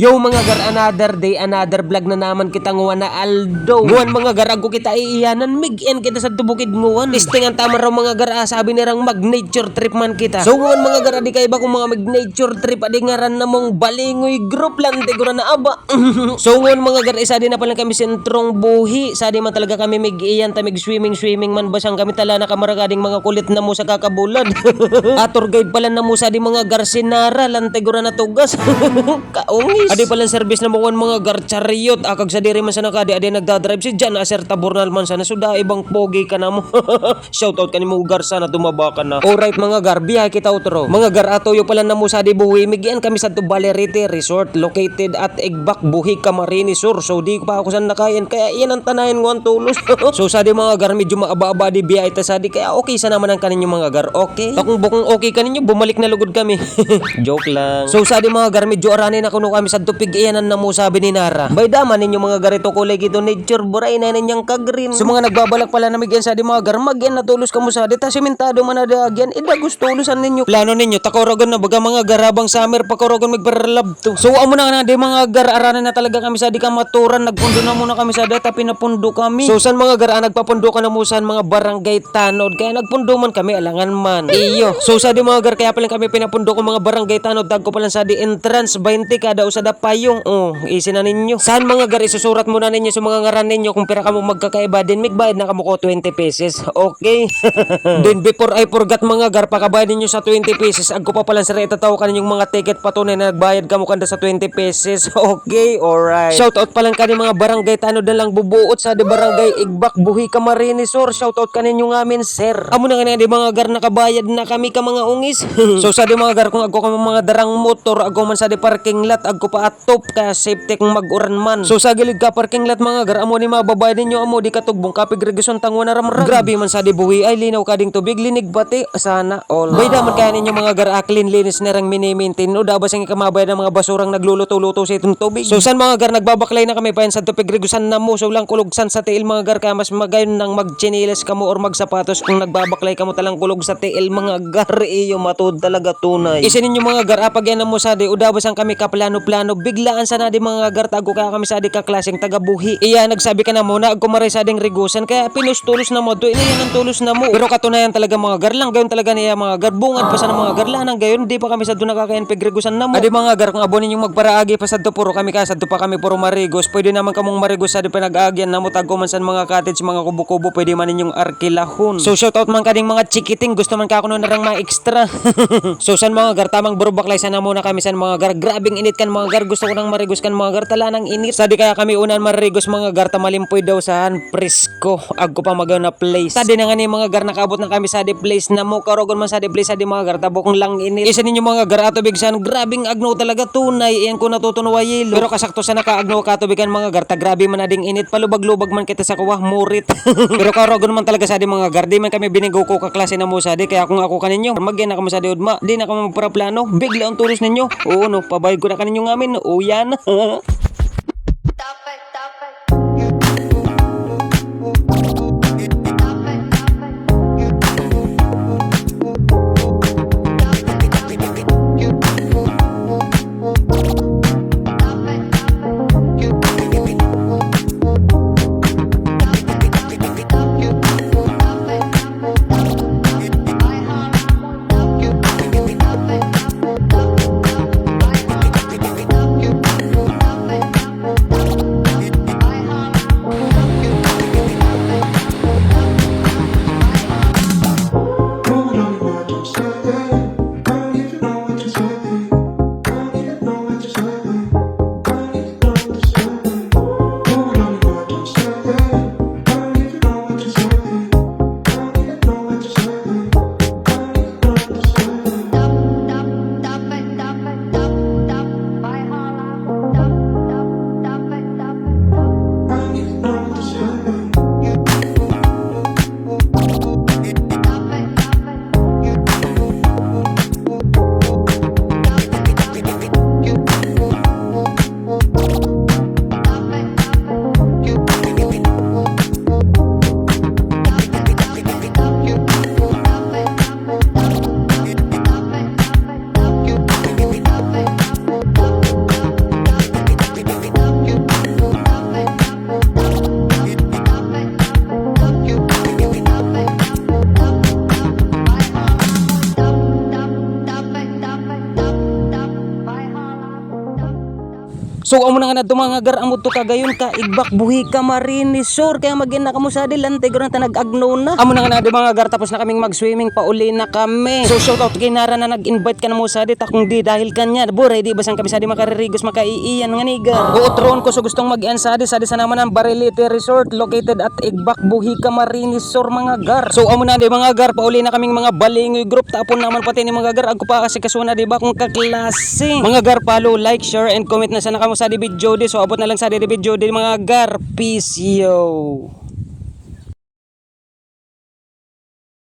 Yo mga gar, another day, another vlog na naman kita nguwan na Aldo. Nguwan mga gar, ako kita iiyanan, mig-in kita sa tubukid nguwan. Listingan tama raw mga gar, ah, sabi ni rang mag-nature trip man kita. So nguwan mga gar, adi kay kung mga mag-nature trip, adi ngaran na mong balingoy group lang, tigura na aba. so nguwan mga gar, isa din na pala kami sentrong buhi. Sa di man talaga kami mig-iyan, ta mig-swimming, swimming man basang kami tala na kamaragading mga kulit na mo sa kakabulad. Ator guide pala na mo sa di mga gar sinara, lang tigura na tugas. Kaungis. Adi pala service na mukuan mga gar chariot. Akag sa diri man sa nakadi adi nagdadrive si Jan Aser Taburnal man sana suda ibang pogi ka na mo. Shout out kanimo gar sana tumaba ka na. Alright mga gar, biyahe kita utro. Mga gar atoyo pala na mo sa di buhi migian kami sa Tubalerite Resort located at Igbak Buhi Camarines Sur. So di ko pa ako san nakain kaya iyan ang tanayan ko ang tulos. so sa di mga gar medyo maaba-aba di biyahe ta sa di kaya okay sa naman ang kaninyo mga gar. Okay. Takong bukong okay kaninyo bumalik na lugod kami. Joke lang. So sa di mga gar medyo aranin na kuno kami sa tupig iyanan na mo sabi ni Nara. Bay daman ninyo mga garito kulay gito nature buray na ninyang kagrin. So mga nagbabalak pala na migyan sa di mga gar magyan na tulos kamo sa di ta sementado man na agyan ida gusto tulusan ninyo. Plano ninyo takorogon na baga mga garabang summer pakorogon magparalab to. So amo na na di mga gar aranan na talaga kami sa di ka maturan nagpundo na muna kami sa data pinapundo kami. So san mga gar ah, nagpapundo ka na mo sa mga barangay tanod kaya nagpundo man kami alangan man. Iyo. So sa di mga gar kaya pala kami pinapundo ko mga barangay tanod dagko pala sa di entrance 20 kada usada payong. Oh, easy na ninyo. Saan mga gar isusurat mo na ninyo sa mga ngaran ninyo kung pira ka mo magkakaiba din migbayad na kamo ko 20 pesos. Okay. Then before I forgot mga gar pakabayad ninyo sa 20 pesos agko pa pala sa reta tao kaninyong mga ticket patunay na nagbayad kamo kanda sa 20 pesos. Okay, alright. Shout out pa lang kani mga barangay tanod na lang bubuot sa di barangay Igbak Buhi Camarines Sur. Shout out kaninyo ngamin sir. Amo na nga di mga gar nakabayad na kami ka mga ungis. so sa di mga gar kung agko ka mga darang motor agko man sa di parking lot agko pa atop ka safety kung mag-uran man. So sa gilid ka parking lot mga gar amo ni mababayad ninyo amo di katugbong kapig regasyon tangwa na ramram. Grabe man sa di buhi ay linaw kading tubig linig bati sana all. Bay daman kaya ninyo mga gar ah, clean linis na rang mini-maintain o dabas ang ikamabayad ng mga basurang nagluluto-luto sa itong tubig. So san mga gar nagbabaklay na kami pa yan sa tupig regusan na mo so lang kulugsan sa tiil mga gar kaya mas magayon nang magchinilas ka mo or magsapatos kung nagbabaklay ka mo talang kulog sa tiil mga gar iyo matud talaga tunay. Isa ninyo mga gar apag yan na mo sa di udabas ang kami kaplano-plano biglaan sa na di mga gar tago kaya kami sa di ka klaseng tagabuhi. Iya nagsabi ka na mo na agkumaray sa ding rigusan kaya pinustulos na mo do ina yan ang tulos na mo. Pero katunayan talaga mga gar lang gayon talaga niya mga gar bungad pa sa mga gar lang gayon di pa kami sa do nakakayan pigrigusan na mo. Adi mga gar kung abonin yung magparaagi pa sa do puro kami ka sa do pa kami puro marigos pwede naman kamong marigos sa di pinag-agyan na mo tago man sa mga cottage mga kubo-kubo pwede man ninyong arkilahon. So shout out man kading mga chikiting gusto man ka kuno na rang mga extra. so san mga gar tamang burubaklay sana muna kami san mga gar grabing init kan mga gar gusto ko nang marigos kan mga gar tala nang init. Sadi kaya kami unan marigos mga gar tamalimpoy daw saan presko agko pa magaw na place. Sadi na nga ni mga gar nakaabot na kami sa di place na mo karogon man sa di place sa di mga gar tabok lang init. Isa ninyo mga gar ato bigsan grabing agno talaga tunay iyan ko natutunawa yelo. Pero kasakto sa nakaagno ka tubigan mga gar ta grabe man ading init palubag-lubag man kita sa kuwah murit. Pero karogon man talaga sa di mga gar di man kami binigo ko ka klase na mo sa di kaya kung ako kaninyo magyan na kamo sa di udma di na kamo magparaplano bigla ang tulos ninyo. Oo no pabayad ko na kaninyo ngamin. Oo yan. So amo na nga na mga gar amo to kagayon ka igbak buhi ka marinis sure kaya magin na kamo sa dilante gurang tanag agno na. Amo na nga na di mga gar tapos na kaming mag-swimming pauli na kami. So shout out kay Nara na nag-invite ka na mo sa di takong di dahil kanya. Buray di basang kami sa di makarigos makaiiyan nga niga. Uutron ko so gustong mag-ian sa di sa di sa naman ang Barilite Resort located at Igbak Buhi Camarines Sur mga gar. So amo na di mga gar pauli na kaming mga balingoy group tapon naman pati ni mga gar agko pa kasi kasuna di ba kung kaklase. Mga gar follow, like, share and comment na sana kamo sa di video di. So abot na lang sa di video di mga gar.